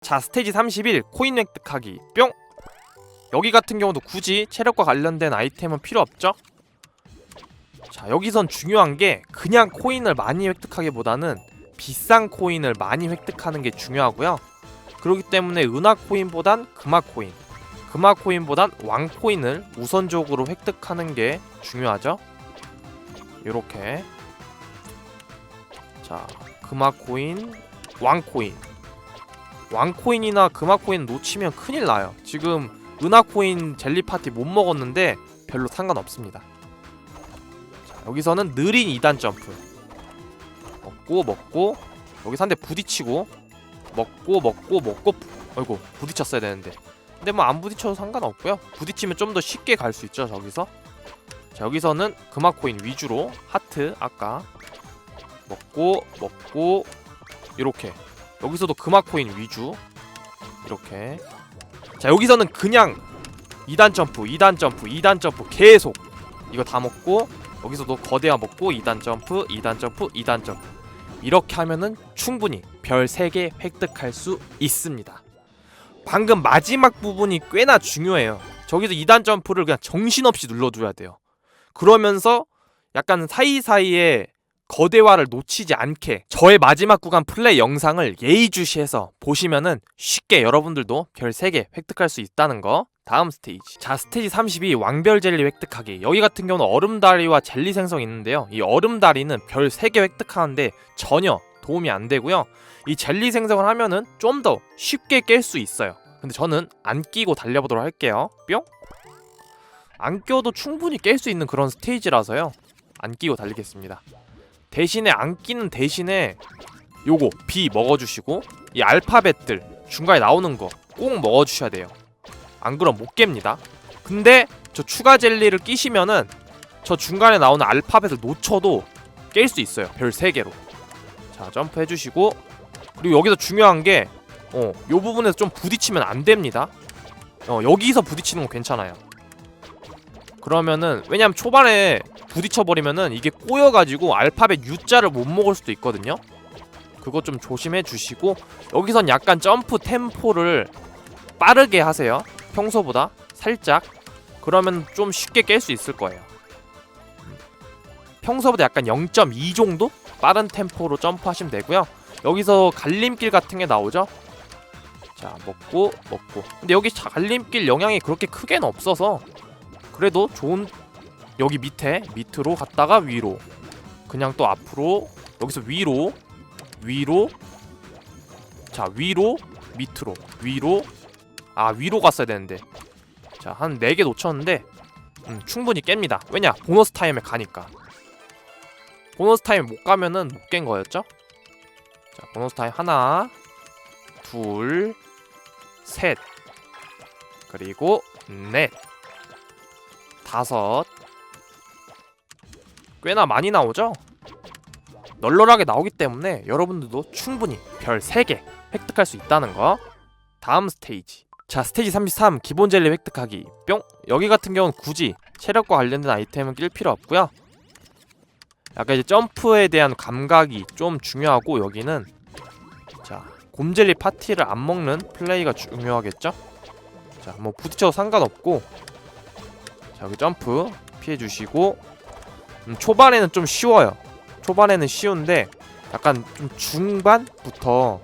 자 스테이지 31 코인 획득하기. 뿅! 여기 같은 경우도 굳이 체력과 관련된 아이템은 필요 없죠? 자 여기선 중요한 게 그냥 코인을 많이 획득하기보다는 비싼 코인을 많이 획득하는 게 중요하고요. 그렇기 때문에 은하 코인보단 금화 코인 금화 코인보단 왕 코인을 우선적으로 획득하는 게 중요하죠? 요렇게. 자 금화 코인 왕 코인 왕코인이나 금화코인 놓치면 큰일 나요. 지금 은하코인 젤리 파티 못 먹었는데 별로 상관없습니다. 자, 여기서는 느린 2단 점프. 먹고 먹고 여기서 한 대 부딪히고 먹고 먹고 먹고 아이고 부딪혔어야 되는데 근데 뭐 안 부딪혀도 상관없고요. 부딪히면 좀 더 쉽게 갈 수 있죠 저기서. 자 여기서는 금화코인 위주로 하트 아까 먹고 먹고 이렇게 여기서도 금화코인 위주. 이렇게. 자 여기서는 그냥 2단 점프 2단 점프 2단 점프 계속 이거 다 먹고 여기서도 거대화 먹고 2단 점프 2단 점프 2단 점프. 이렇게 하면은 충분히 별 3개 획득할 수 있습니다. 방금 마지막 부분이 꽤나 중요해요. 저기서 2단 점프를 그냥 정신없이 눌러줘야 돼요. 그러면서 약간 사이사이에 거대화를 놓치지 않게 저의 마지막 구간 플레이 영상을 예의주시해서 보시면은 쉽게 여러분들도 별 3개 획득할 수 있다는 거. 다음 스테이지. 자 스테이지 32 왕별 젤리 획득하기. 여기 같은 경우는 얼음다리와 젤리 생성이 있는데요. 이 얼음다리는 별 3개 획득하는데 전혀 도움이 안 되고요. 이 젤리 생성을 하면은 좀 더 쉽게 깰 수 있어요. 근데 저는 안 끼고 달려보도록 할게요. 뿅. 안 껴도 충분히 깰 수 있는 그런 스테이지라서요. 안 끼고 달리겠습니다 대신에 안 끼는 대신에 요거 B 먹어주시고 이 알파벳들 중간에 나오는 거 꼭 먹어주셔야 돼요. 안 그럼 못 깹니다. 근데 저 추가 젤리를 끼시면은 저 중간에 나오는 알파벳을 놓쳐도 깰 수 있어요. 별 3개로. 자 점프 해주시고. 그리고 여기서 중요한 게 어, 요 부분에서 좀 부딪히면 안 됩니다. 어, 여기서 부딪히는 건 괜찮아요 그러면은 왜냐면 초반에 부딪혀버리면은 이게 꼬여가지고 알파벳 U자를 못 먹을 수도 있거든요. 그거 좀 조심해 주시고 여기선 약간 점프 템포를 빠르게 하세요. 평소보다 살짝. 그러면 좀 쉽게 깰 수 있을 거예요. 평소보다 약간 0.2 정도 빠른 템포로 점프하시면 되고요. 여기서 갈림길 같은 게 나오죠. 자 먹고 먹고. 근데 여기 자- 갈림길 영향이 그렇게 크게는 없어서 그래도 좋은 여기 밑에 밑으로 갔다가 위로. 그냥 또 앞으로 여기서 위로 위로. 자 위로 밑으로 위로. 아 위로 갔어야 되는데. 자 한 4개 놓쳤는데 음, 충분히 깹니다. 왜냐 보너스 타임에 가니까. 보너스 타임 못 가면은 못 깬 거였죠? 자 보너스 타임 하나 둘 셋. 그리고 넷 다섯. 꽤나 많이 나오죠? 널널하게 나오기 때문에 여러분들도 충분히 별 3개 획득할 수 있다는 거. 다음 스테이지. 자 스테이지 33 기본 젤리 획득하기. 뿅. 여기 같은 경우는 굳이 체력과 관련된 아이템은 낄 필요 없고요. 약간 이제 점프에 대한 감각이 좀 중요하고 여기는 자 곰젤리 파티를 안 먹는 플레이가 중요하겠죠? 자 뭐 부딪혀도 상관없고 자 여기 점프 피해 주시고 음, 초반에는 좀 쉬워요. 초반에는 쉬운데 약간 좀 중반부터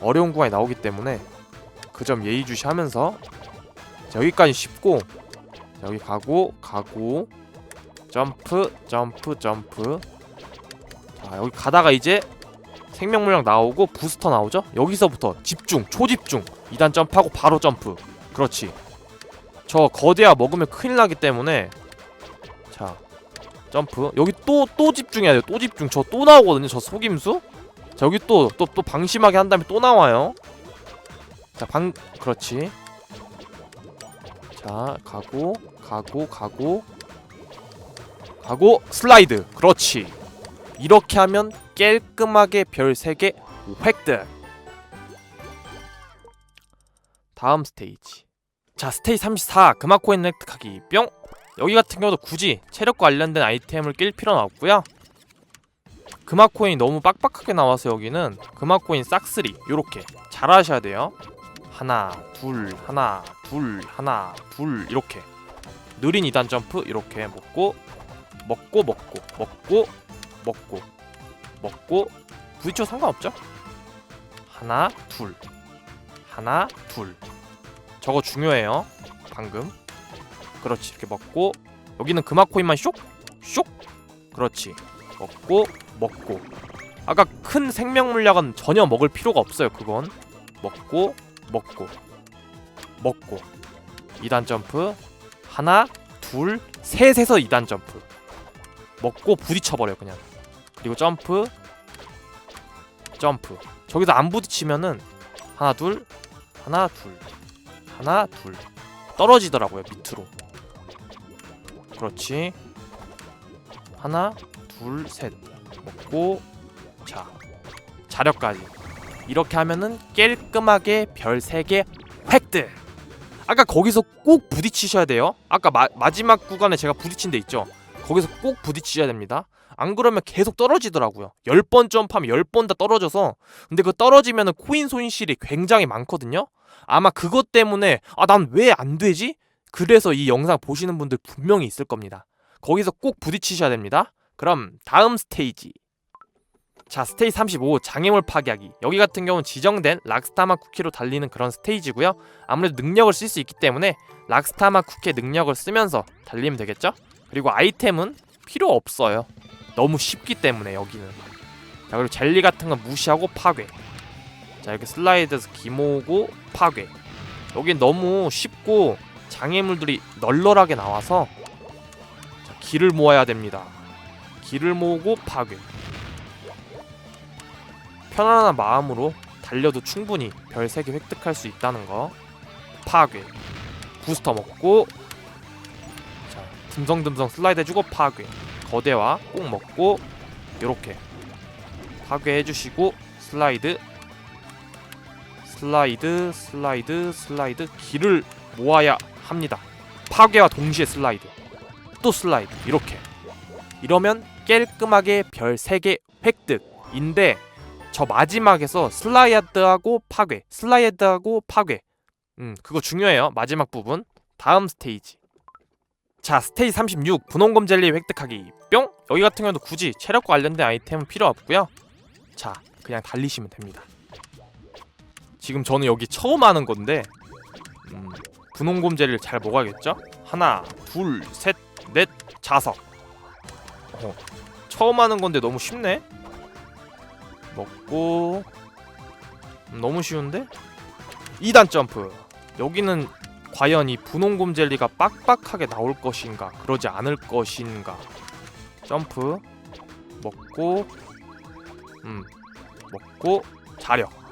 어려운 구간이 나오기 때문에 그 점 예의주시하면서 자, 여기까지 쉽고 자, 여기 가고 가고 점프 점프 점프. 자 여기 가다가 이제 생명 물량 나오고 부스터 나오죠? 여기서부터 집중 초집중. 2단 점프하고 바로 점프. 그렇지 저 거대화 먹으면 큰일 나기 때문에 자 점프. 여기 또 또 집중해야 돼요. 또 집중. 저 또 나오거든요 저 속임수. 자 여기 또 또 또 방심하게 한 다음에 또 나와요. 자 방 그렇지. 자 가고 가고 가고. 가고 슬라이드. 그렇지. 이렇게 하면 깔끔하게 별 3개 획득. 다음 스테이지 자 스테이지 34 금화코인 획득하기 뿅. 여기 같은 경우도 굳이 체력 관련된 아이템을 낄 필요는 없고요. 금화코인 너무 빡빡하게 나와서 여기는 금화코인 싹쓸이 요렇게. 잘 하셔야 돼요. 하나 둘 하나 둘 하나 둘 이렇게. 느린 2단 점프 이렇게. 먹고 먹고 먹고 먹고 먹고 먹고. 부딪혀 상관없죠? 하나 둘. 하나 둘 저거 중요해요. 방금. 그렇지. 이렇게 먹고. 여기는 금화코인만 쇽? 쇽? 그렇지. 먹고 먹고. 아까 큰 생명 물약은 전혀 먹을 필요가 없어요 그건. 먹고 먹고. 먹고. 2단 점프. 하나 둘 셋에서 2단 점프. 먹고 부딪혀버려 그냥. 그리고 점프. 점프. 저기서 안 부딪히면은 하나 둘. 하나 둘 하나 둘. 떨어지더라고요 밑으로. 그렇지. 하나 둘 셋. 먹고 자. 자력까지. 이렇게 하면은 깔끔하게 별 3개 획득. 아까 거기서 꼭 부딪히셔야 돼요. 아까 마, 마지막 구간에 제가 부딪힌 데 있죠? 거기서 꼭 부딪히셔야 됩니다. 안 그러면 계속 떨어지더라고요. 10번 점프하면 10번 다 떨어져서. 근데 그 떨어지면 은 코인 손실이 굉장히 많거든요 아마 그것 때문에 아 난 왜 안 되지? 그래서 이 영상 보시는 분들 분명히 있을 겁니다. 거기서 꼭 부딪히셔야 됩니다. 그럼 다음 스테이지. 자 스테이지 35 장애물 파괴하기. 여기 같은 경우는 지정된 락스타마 쿠키로 달리는 그런 스테이지고요. 아무래도 능력을 쓸 수 있기 때문에 락스타마 쿠키의 능력을 쓰면서 달리면 되겠죠? 그리고 아이템은 필요 없어요. 너무 쉽기 때문에 여기는. 자 그리고 젤리 같은 건 무시하고 파괴 자 이렇게 슬라이드에서 기모으고 파괴. 여긴 너무 쉽고 장애물들이 널널하게 나와서 자, 길을 모아야 됩니다. 길을 모으고 파괴. 편안한 마음으로 달려도 충분히 별 3개 획득할 수 있다는 거. 파괴. 부스터 먹고 자 듬성듬성 슬라이드 해주고 파괴. 거대화 꼭 먹고 요렇게. 파괴 해주시고 슬라이드 슬라이드 슬라이드 슬라이드 길을 모아야 합니다. 파괴와 동시에 슬라이드 또 슬라이드 이렇게. 이러면 깔끔하게 별 3개 획득인데 저 마지막에서 슬라이드하고 파괴 슬라이드하고 파괴. 음 그거 중요해요 마지막 부분. 다음 스테이지. 자 스테이지 36 분홍검 젤리 획득하기. 뿅! 여기 같은 경우도 굳이 체력과 관련된 아이템은 필요 없고요. 자 그냥 달리시면 됩니다 지금 저는 여기 처음 하는 건데 음, 분홍곰 젤리를 잘 먹어야겠죠? 하나 둘 셋 넷 자석. 어, 처음 하는 건데 너무 쉽네. 먹고 음, 너무 쉬운데? 2단 점프. 여기는 과연 이 분홍곰 젤리가 빡빡하게 나올 것인가? 그러지 않을 것인가? 점프. 먹고 음 먹고 자력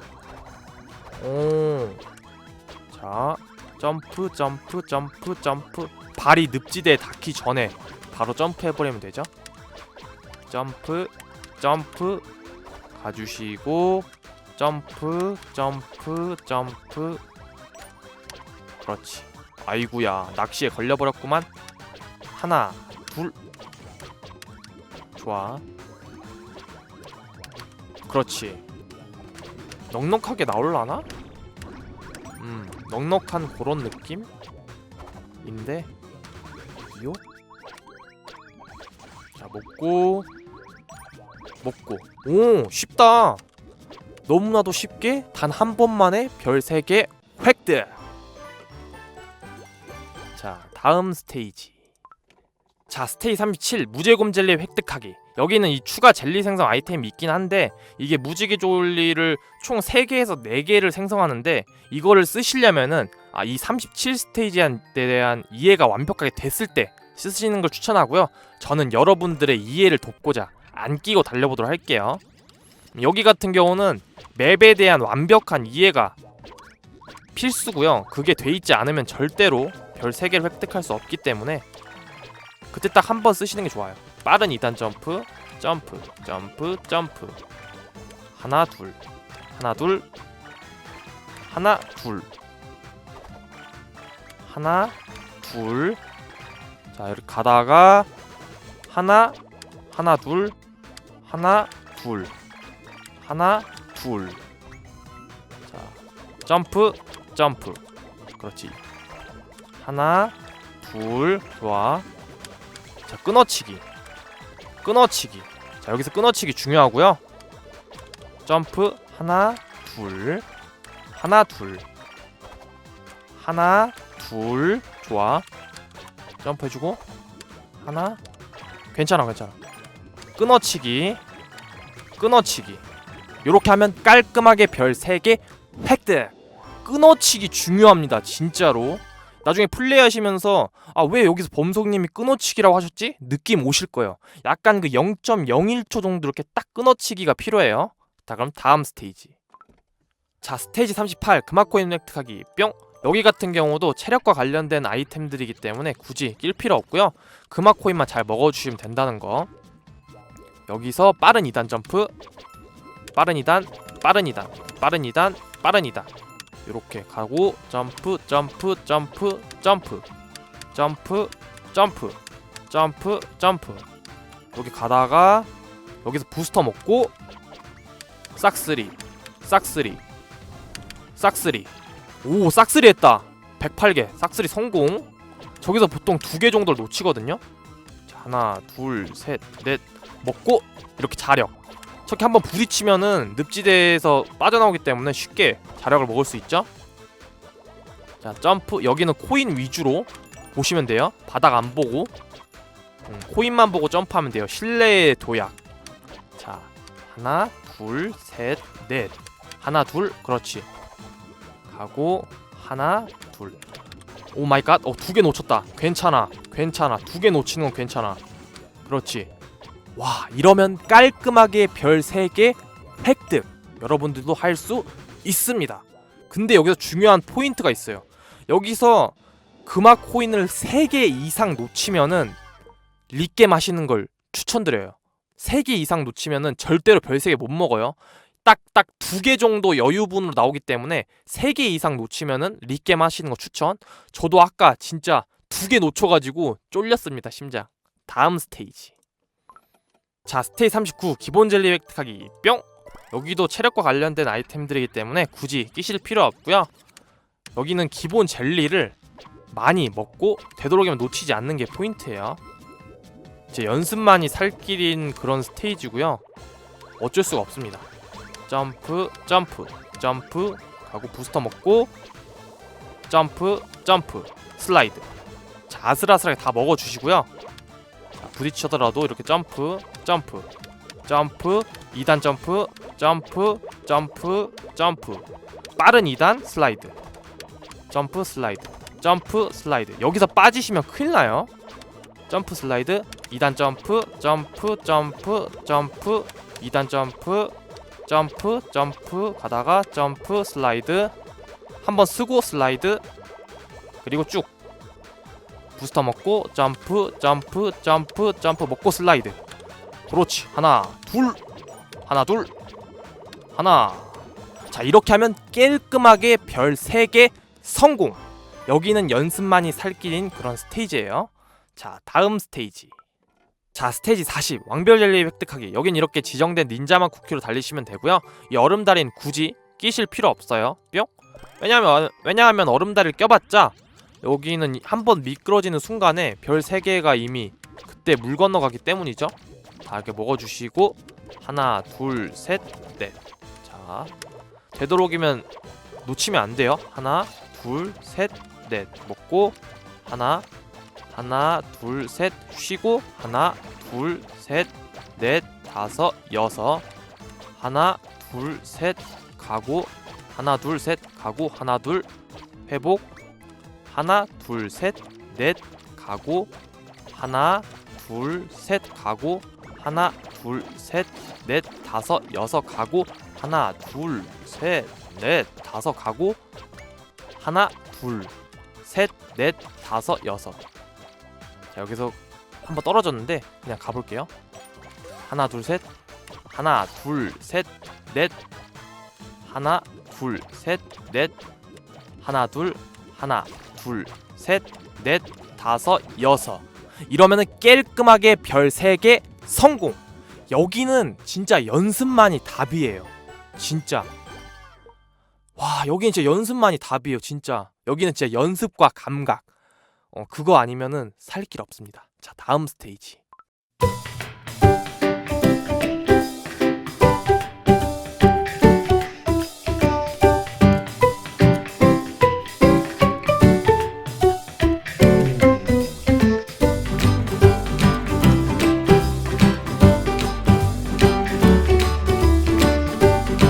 오 자 점프 점프 점프 점프. 발이 늪지대에 닿기 전에 바로 점프 해버리면 되죠? 점프 점프. 가주시고 점프 점프 점프. 그렇지. 아이구야 낚시에 걸려버렸구만. 하나 둘. 좋아. 그렇지 넉넉하게 나올라나? 음 넉넉한 그런 느낌인데? 요? 자 먹고. 먹고. 오 쉽다. 너무나도 쉽게 단 한 번만에 별 3개 획득! 자 다음 스테이지. 자 스테이지 37 무제곰 젤리 획득하기 여기는 이 추가 젤리 생성 아이템이 있긴 한데 이게 무지개 졸리를 총 3개에서 4개를 생성하는데 이거를 쓰시려면은 아, 이 37 스테이지에 대한 이해가 완벽하게 됐을 때 쓰시는 걸 추천하고요. 저는 여러분들의 이해를 돕고자 안 끼고 달려보도록 할게요. 여기 같은 경우는 맵에 대한 완벽한 이해가 필수고요. 그게 돼 있지 않으면 절대로 별 3개를 획득할 수 없기 때문에 그때 딱 한 번 쓰시는 게 좋아요 빠른 2단 점프 점프 점프 점프. 하나 둘. 하나 둘. 하나 둘. 하나 둘자 이렇게 가다가 하나 하나 둘. 하나 둘. 하나 둘. 자 점프 점프. 그렇지. 하나 둘. 좋아. 자 끊어치기 끊어치기. 자 여기서 끊어치기 중요하고요. 점프 하나 둘. 하나 둘. 하나 둘. 좋아. 점프해주고. 하나. 괜찮아 괜찮아. 끊어치기. 끊어치기. 요렇게 하면 깔끔하게 별 3개 획득. 끊어치기 중요합니다 진짜로 나중에 플레이하시면서 아 왜 여기서 범석님이 끊어치기라고 하셨지? 느낌 오실 거예요. 약간 그 0.01초 정도 이렇게 딱 끊어치기가 필요해요. 자 그럼 다음 스테이지. 자 스테이지 38 금화코인 획득하기. 뿅. 여기 같은 경우도 체력과 관련된 아이템들이기 때문에 굳이 낄 필요 없고요. 금화코인만 잘 먹어주시면 된다는 거. 여기서 빠른 2단 점프. 빠른 2단 빠른 2단 빠른 2단 빠른 2단 이렇게 가고 점프 점프 점프 점프. 점프 점프. 점프 점프. 여기 가다가 여기서 부스터 먹고 싹쓰리 싹쓰리 싹쓰리 오 싹쓰리 했다. 108개. 싹쓰리 성공. 저기서 보통 두 개 정도를 놓치거든요. 자, 하나 둘 셋 넷. 먹고 이렇게 자력 저렇게 한번 부딪히면은 늪지대에서 빠져나오기 때문에 쉽게 자력을 먹을 수 있죠? 자 점프. 여기는 코인 위주로 보시면 돼요. 바닥 안 보고. 음, 코인만 보고 점프하면 돼요. 실내의 도약. 자 하나 둘셋넷. 하나 둘. 그렇지. 가고 하나 둘 오 마이 갓 어두 개 놓쳤다. 괜찮아. 괜찮아. 두 개 놓치는 건 괜찮아. 그렇지 와 이러면 깔끔하게 별 3개 획득. 여러분들도 할 수 있습니다. 근데 여기서 중요한 포인트가 있어요. 여기서 금화 코인을 3개 이상 놓치면은 리겜 하시는 걸 추천드려요. 3개 이상 놓치면은 절대로 별 3개 못 먹어요. 딱 딱 두 개 정도 여유분으로 나오기 때문에 3개 이상 놓치면은 리겜 하시는 거 추천. 저도 아까 진짜 두 개 놓쳐가지고 쫄렸습니다 심장. 다음 스테이지 자 스테이 39 기본 젤리 획득하기 뿅. 여기도 체력과 관련된 아이템들이기 때문에 굳이 끼실 필요 없고요. 여기는 기본 젤리를 많이 먹고 되도록이면 놓치지 않는 게 포인트예요. 이제 연습만이 살 길인 그런 스테이지고요. 어쩔 수가 없습니다. 점프 점프 점프. 하고 부스터 먹고 점프 점프. 슬라이드. 자 아슬아슬하게 다 먹어주시고요. 자, 부딪혀더라도 이렇게 점프 점프 점프 2단 점프 점프 점프 점프. 빠른 2단 슬라이드. 점프 슬라이드. 점프 슬라이드. 여기서 빠지시면 큰일 나요. 점프 슬라이드. 2단 점프 점프 점프 점프. 2단 점프 점프 점프. 가다가 점프 슬라이드. 한번 쓰고 슬라이드. 그리고 쭉. 부스터 먹고 점프 점프 점프 점프. 먹고 슬라이드 그렇지. 하나 둘. 하나 둘. 하나. 자 이렇게 하면 깔끔하게 별 3개 성공. 여기는 연습만이 살 길인 그런 스테이지예요. 자 다음 스테이지. 자 스테이지 40 왕별 젤리 획득하기. 여긴 이렇게 지정된 닌자만 쿠키로 달리시면 되고요. 이 얼음다리는 굳이 끼실 필요 없어요. 뿅. 왜냐면 왜냐하면 얼음다리를 껴봤자 여기는 한 번 미끄러지는 순간에 별 3개가 이미 그때 물 건너가기 때문이죠 다 이렇게 먹어주시고 하나 둘셋넷자 되도록이면 놓치면 안 돼요. 하나 둘셋넷 먹고 하나 하나 둘 셋 쉬고 하나 둘 셋 넷 다섯 여섯. 하나 둘 셋 가고 하나 둘 셋 가고 하나 둘 회복. 하나 둘 셋 넷 가고 하나 둘 셋 가고 하나 둘 셋 넷 다섯 여섯 가고 하나 둘 셋 넷 다섯 가고 하나 둘 셋 넷 다섯 여섯. 자 여기서 한번 떨어졌는데 그냥 가볼게요. 하나 둘 셋. 하나 둘 셋 넷. 하나 둘 셋 넷. 하나 둘 하나 둘 셋 넷 다섯 여섯. 이러면은 깔끔하게 별 3개 성공 여기는 진짜 연습만이 답이에요. 진짜. 와, 여기는 진짜 연습만이 답이에요. 진짜. 여기는 진짜 연습과 감각. 어, 그거 아니면은 살 길 없습니다. 자, 다음 스테이지.